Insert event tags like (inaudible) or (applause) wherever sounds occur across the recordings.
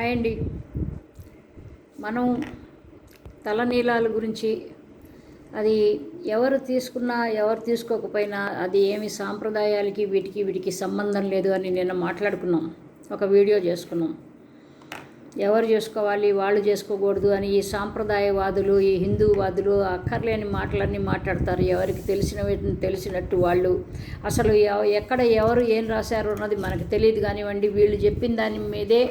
Hi అండి. మనం తలనీలాల గురించి అది ఎవరు తీసుకున్నా ఎవరు తీసుకోకపోయినా అది ఏమి సాంప్రదాయాలకి వీటికి వీటికి సంబంధం లేదు అని నిన్న మాట్లాడుకున్నాం. ఒక వీడియో చేసుకున్నాం. ఎవరు చేసుకోవాలి వాళ్ళు చేసుకోకూడదు అని ఈ సాంప్రదాయవాదులు ఈ హిందూవాదులు అక్కర్లేని మాటలన్నీ మాట్లాడతారు. ఎవరికి తెలిసిన తెలిసినట్టు వాళ్ళు. అసలు ఎవ- ఎక్కడ ఎవరు ఏం రాశారు అన్నది మనకు తెలియదు కానివ్వండి. వీళ్ళు చెప్పిన దాని మీదే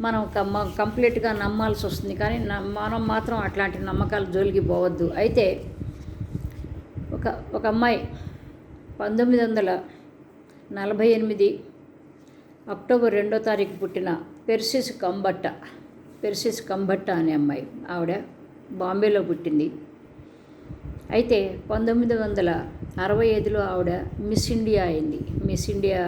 మనం కమ్మ కంప్లీట్గా నమ్మాల్సి వస్తుంది. కానీ న- మనం మాత్రం అట్లాంటి నమ్మకాలు జోలికి పోవద్దు. అయితే ఒక ఒక అమ్మాయి పంతొమ్మిది వందల నలభై ఎనిమిది అక్టోబర్ రెండో తారీఖు పుట్టిన పెర్సిస్ కంబట్ట పెర్సిస్ కంబట్ట అనే అమ్మాయి. ఆవిడ బాంబేలో పుట్టింది. అయితే పంతొమ్మిది వందల అరవై ఐదులో ఆవిడ మిస్ ఇండియా అయింది. మిస్ ఇండియా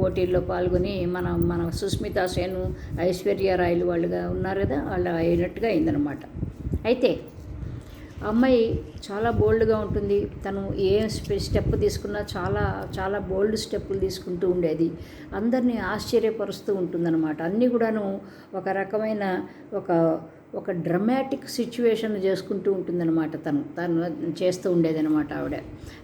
పోటీల్లో పాల్గొని మన మన సుస్మితా సేను ఐశ్వర్య రాయలు వాళ్ళుగా ఉన్నారు కదా వాళ్ళు అయినట్టుగా అయిందనమాట అయితే అమ్మాయి చాలా బోల్డ్గా ఉంటుంది. తను ఏ స్టెప్ తీసుకున్నా చాలా చాలా బోల్డ్ స్టెప్పులు తీసుకుంటూ ఉండేది. అందరినీ ఆశ్చర్యపరుస్తూ ఉంటుందన్నమాట. అన్నీ కూడాను ఒక రకమైన ఒక ఒక డ్రమాటిక్ సిచ్యువేషన్ చేసుకుంటూ ఉంటుందన్నమాట తను. తను చేస్తూ ఉండేదన్నమాట ఆవిడ.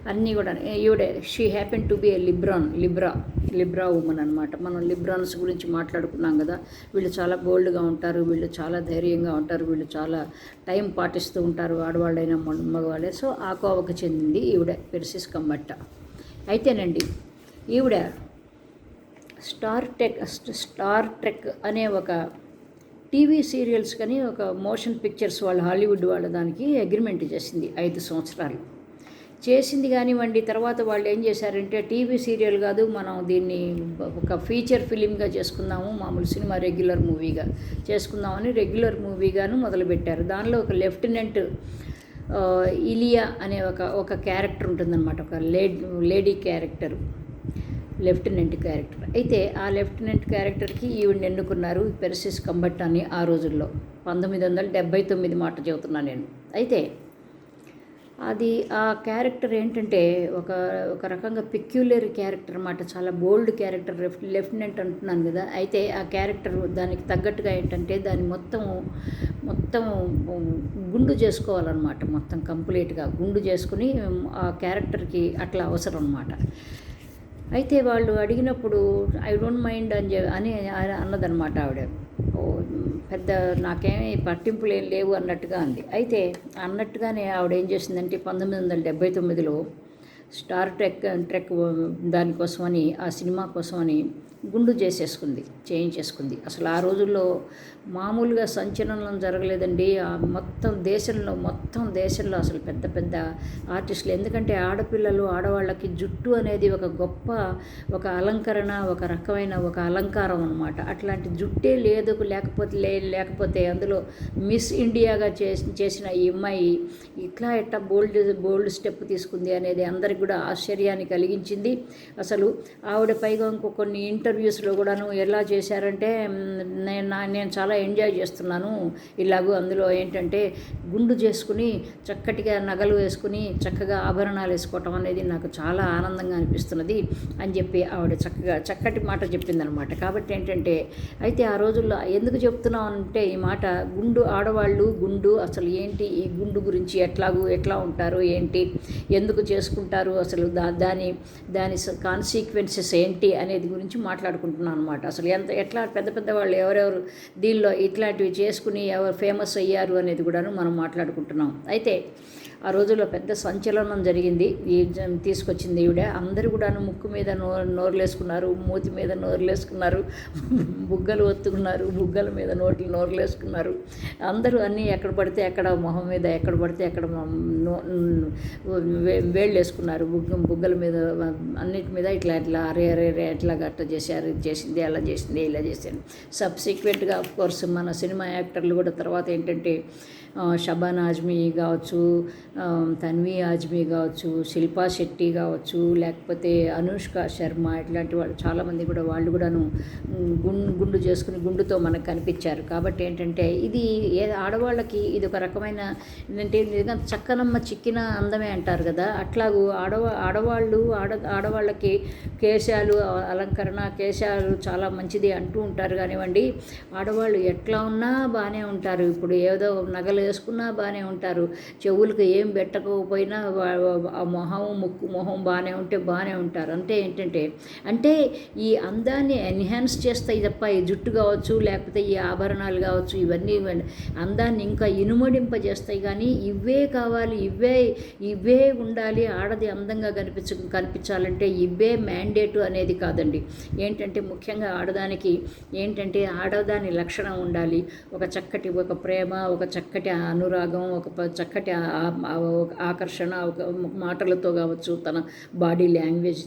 అన్నీ కూడా ఈవిడ she happen to be a Libran Libra Libra women అనమాట మనం లిబ్రాన్స్ గురించి మాట్లాడుకున్నాం కదా. వీళ్ళు చాలా బోల్డ్గా ఉంటారు వీళ్ళు చాలా ధైర్యంగా ఉంటారు వీళ్ళు చాలా టైం పాటిస్తూ ఉంటారు ఆడవాళ్ళైనా మగవాళ్ళే సో ఆ కోవకు చెందింది ఈవిడ పెర్సిస్ కమ్మట్ట అయితేనండి ఈవిడ స్టార్ టెక్ స్టార్ ట్రెక్ అనే ఒక టీవీ సీరియల్స్ కానీ ఒక మోషన్ పిక్చర్స్ వాళ్ళు హాలీవుడ్ వాళ్ళ దానికి అగ్రిమెంట్ చేసింది ఐదు సంవత్సరాలు. చేసింది కానివ్వండి తర్వాత వాళ్ళు ఏం చేశారంటే టీవీ సీరియల్ కాదు మనం దీన్ని ఒక ఫీచర్ ఫిలింగా చేసుకుందాము మామూలు సినిమా రెగ్యులర్ మూవీగా చేసుకుందామని రెగ్యులర్ మూవీగాను మొదలుపెట్టారు. దానిలో ఒక లెఫ్టినెంట్ ఇలియా అనే ఒక ఒక క్యారెక్టర్ ఉంటుందన్నమాట ఒక లేడీ క్యారెక్టర్. Lieutenant character. అయితే ఆ లెఫ్టినెంట్ క్యారెక్టర్కి ఈవిడ ఎన్నుకున్నారు పెర్సిస్ కంబట్ అని ఆ రోజుల్లో. పంతొమ్మిది వందల డెబ్బై తొమ్మిది మాట చెబుతున్నాను నేను. అయితే అది ఆ క్యారెక్టర్ ఏంటంటే ఒక ఒక రకంగా పెక్యులర్ క్యారెక్టర్ అన్నమాట. చాలా బోల్డ్ క్యారెక్టర్ లెఫ్ట్ లెఫ్టినెంట్ అంటున్నాను కదా. అయితే ఆ క్యారెక్టర్ దానికి తగ్గట్టుగా ఏంటంటే దాన్ని మొత్తం మొత్తం గుండు చేసుకోవాలన్నమాట. మొత్తం కంప్లీట్గా గుండు చేసుకుని ఆ క్యారెక్టర్కి అట్లా అవసరం అనమాట అయితే వాళ్ళు అడిగినప్పుడు ఐ డోంట్ మైండ్ అని చె- అని అన్నదనమాట అన్నదన్నమాట ఆవిడ. ఓ పెద్ద నాకేమీ పట్టింపులు ఏం లేవు అన్నట్టుగా అంది. అయితే అన్నట్టుగానే ఆవిడ ఏం చేసిందంటే పంతొమ్మిది వందల డెబ్బై తొమ్మిదిలో స్టార్ ట్రెక్ ట్రెక్ దానికోసమని ఆ సినిమా కోసమని గుండు చేసేసుకుంది చేయించేసుకుంది. అసలు ఆ రోజుల్లో మామూలుగా సంచలనం జరగలేదండి. ఆ మొత్తం దేశంలో మొత్తం దేశంలో అసలు పెద్ద పెద్ద ఆర్టిస్టులు. ఎందుకంటే ఆడపిల్లలు ఆడవాళ్ళకి జుట్టు అనేది ఒక గొప్ప ఒక అలంకరణ ఒక రకమైన ఒక అలంకారం అనమాట అట్లాంటి జుట్టే లేదు లేకపోతే లే లేకపోతే అందులో మిస్ ఇండియాగా చేసిన ఈ అమ్మాయి ఇట్లా ఎట్లా బోల్డ్ బోల్డ్ స్టెప్ తీసుకుంది అనేది అందరికీ కూడా ఆశ్చర్యాన్ని కలిగించింది. అసలు ఆవిడ పైగా ఇంకో కొన్ని ఇంటర్వ్యూస్లో కూడాను ఎలా చేశారంటే నేను నా- నేను చాలా ఎంజాయ్ చేస్తున్నాను. ఇలాగూ అందులో ఏంటంటే గుండు చేసుకుని చక్కటిగా నగలు వేసుకుని చక్కగా ఆభరణాలు వేసుకోవటం అనేది నాకు చాలా ఆనందంగా అనిపిస్తున్నది అని చెప్పి ఆవిడ చక్కగా చక్కటి మాట చెప్పిందనమాట కాబట్టి ఏంటంటే అయితే ఆ రోజుల్లో ఎందుకు చెప్తున్నాం అంటే ఈ మాట గుండు ఆడవాళ్ళు గుండు అసలు ఏంటి ఈ గుండు గురించి ఎట్లాగూ ఎట్లా ఉంటారు ఏంటి ఎందుకు చేసుకుంటారు అసలు దా దాని దాని కాన్సిక్వెన్సెస్ ఏంటి అనేది గురించి మాట్లాడుకుంటున్నాను అనమాట అసలు ఎంత ఎట్లా పెద్ద పెద్ద వాళ్ళు ఎవరెవరు దీనిలో ఇట్లాంటివి చేసుకుని ఎవరు ఫేమస్ అయ్యారు అనేది కూడాను మనం మాట్లాడుకుంటున్నాం. అయితే ఆ రోజుల్లో పెద్ద సంచలనం జరిగింది. ఈ జ- తీసుకొచ్చింది ఈవిడ. అందరూ కూడాను ముక్కు మీద నో నోరులేసుకున్నారు. మూతి మీద నోరులేసుకున్నారు. (laughs) బుగ్గలు ఒత్తుకున్నారు. బుగ్గల మీద నోట్లు నోరులేసుకున్నారు. అందరూ అన్నీ ఎక్కడ పడితే ఎక్కడ మొహం మీద ఎక్కడ పడితే ఎక్కడ వేళ్ళేసుకున్నారు వేళ్ళు వేసుకున్నారు బుగ్గ బుగ్గల మీద అన్నిటి మీద ఇట్లా ఇట్లా అరే అరే అరే ఎట్లా గట్ట చేశారు. ఇది చేసింది అలా చేసింది ఇలా చేసింది సబ్సిక్వెంట్గా ఆఫ్ కోర్స్ మన సినిమా యాక్టర్లు కూడా తర్వాత ఏంటంటే షబానా ఆజ్మీ కావచ్చు తన్వి ఆజ్మీ కావచ్చు శిల్పా శెట్టి కావచ్చు లేకపోతే అనుష్క శర్మ ఇట్లాంటి వాళ్ళు చాలామంది కూడా వాళ్ళు కూడాను గుండు గుండు చేసుకుని గుండుతో మనకు కనిపించారు. కాబట్టి ఏంటంటే ఇది ఏ ఆడవాళ్ళకి ఇది ఒక రకమైన ఏంటంటే చక్కనమ్మ చిక్కిన అందమే అంటారు కదా. అట్లాగూ ఆడవా ఆడవాళ్ళు ఆడ ఆడవాళ్ళకి కేశాలు అలంకరణ కేశాలు చాలా మంచిది అంటూ ఉంటారు కానివ్వండి. ఆడవాళ్ళు ఎట్లా ఉన్నా బాగానే ఉంటారు. ఇప్పుడు ఏదో నగలు వేసుకున్నా బాగానే ఉంటారు. చెవులకు ఏ ఏం పెట్టకపోయినా ఆ మొహం ముక్కు మొహం బాగానే ఉంటే బాగానే ఉంటారు. అంటే ఏంటంటే అంటే ఈ అందాన్ని ఎన్హాన్స్ చేస్తాయి తప్ప ఈ జుట్టు కావచ్చు లేకపోతే ఈ ఆభరణాలు కావచ్చు ఇవన్నీ అందాన్ని ఇంకా ఇనుమడింపజేస్తాయి కానీ ఇవే కావాలి ఇవే ఇవే ఉండాలి ఆడది అందంగా కనిపించ కనిపించాలంటే ఇవే మ్యాండేటు అనేది కాదండి. ఏంటంటే ముఖ్యంగా ఆడదానికి ఏంటంటే ఆడదాని లక్షణం ఉండాలి. ఒక చక్కటి ఒక ప్రేమ ఒక చక్కటి అనురాగం ఒక చక్కటి ఆకర్షణ ఒక మాటలతో కావచ్చు తన బాడీ లాంగ్వేజ్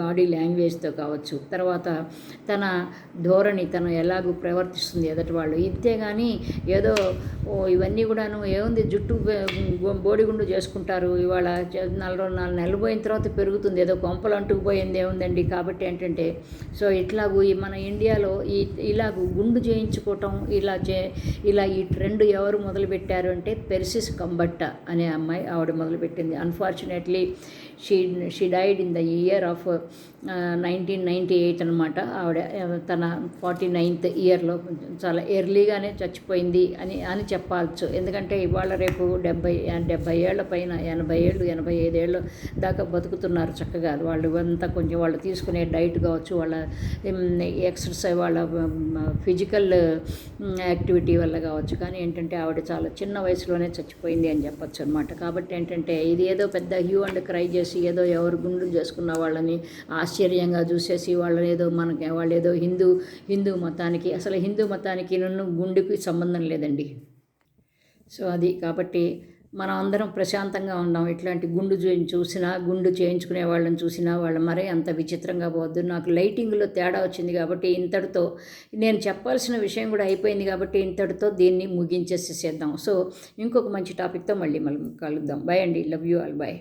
బాడీ లాంగ్వేజ్తో కావచ్చు తర్వాత తన ధోరణి తను ఎలాగూ ప్రవర్తిస్తుంది ఎదటి వాళ్ళు. ఇంతే కానీ ఏదో ఇవన్నీ కూడాను ఏముంది జుట్టు బోడిగుండు చేసుకుంటారు ఇవాళ నలభై నాలుగు నెలలు పోయిన తర్వాత పెరుగుతుంది ఏదో కొంపలు అంటుకుపోయింది ఏముందండి? కాబట్టి ఏంటంటే సో ఇట్లాగూ ఈ మన ఇండియాలో ఈ ఇలాగూ గుండు చేయించుకోవటం ఇలా చే ఇలా ఈ ట్రెండ్ ఎవరు మొదలుపెట్టారు అంటే పెర్సిస్ కంబట్ట. అనే అమ్మాయి ఆవిడ మొదలుపెట్టింది. Unfortunately she she died in the year of nineteen ninety eight అనమాట ఆవిడ తన ఫార్టీ నైన్త్ ఇయర్లో చాలా ఎర్లీగానే చచ్చిపోయింది అని అని చెప్పాల్చు ఎందుకంటే ఇవాళ రేపు డెబ్బై డెబ్బై ఏళ్ళ పైన ఎనభై ఏళ్ళు ఎనభై ఐదేళ్ళు దాకా బతుకుతున్నారు చక్కగా. వాళ్ళు అంతా కొంచెం వాళ్ళు తీసుకునే డైట్ కావచ్చు వాళ్ళ ఎక్సర్సైజ్ వాళ్ళ ఫిజికల్ యాక్టివిటీ వల్ల కావచ్చు. కానీ ఏంటంటే ఆవిడ చాలా చిన్న వయసులోనే చచ్చిపోయింది అని చెప్పొచ్చు అనమాట కాబట్టి ఏంటంటే ఇది ఏదో పెద్ద హ్యూ అండ్ క్రై చేసి ఏదో ఎవరు గుండెలు చేసుకున్న వాళ్ళని ఆశ్చర్యంగా చూసేసి వాళ్ళని ఏదో మనకి వాళ్ళు ఏదో హిందూ హిందూ మతానికి అసలు హిందూ మతానికి నన్ను గుండెకి సంబంధం లేదండి. సో అది కాబట్టి మనం అందరం ప్రశాంతంగా ఉన్నాం. ఇట్లాంటి గుండు చూసినా గుండు చేయించుకునే వాళ్ళని చూసినా వాళ్ళు మరే అంత విచిత్రంగా పోవద్దు. నాకు లైటింగ్లో తేడా వచ్చింది కాబట్టి ఇంతటితో నేను చెప్పాల్సిన విషయం కూడా అయిపోయింది కాబట్టి ఇంతటితో దీన్ని ముగించేసేసేద్దాం. సో ఇంకొక మంచి టాపిక్తో మళ్ళీ మళ్ళీ కలుద్దాం. బాయ్ అండి. Love you all. బాయ్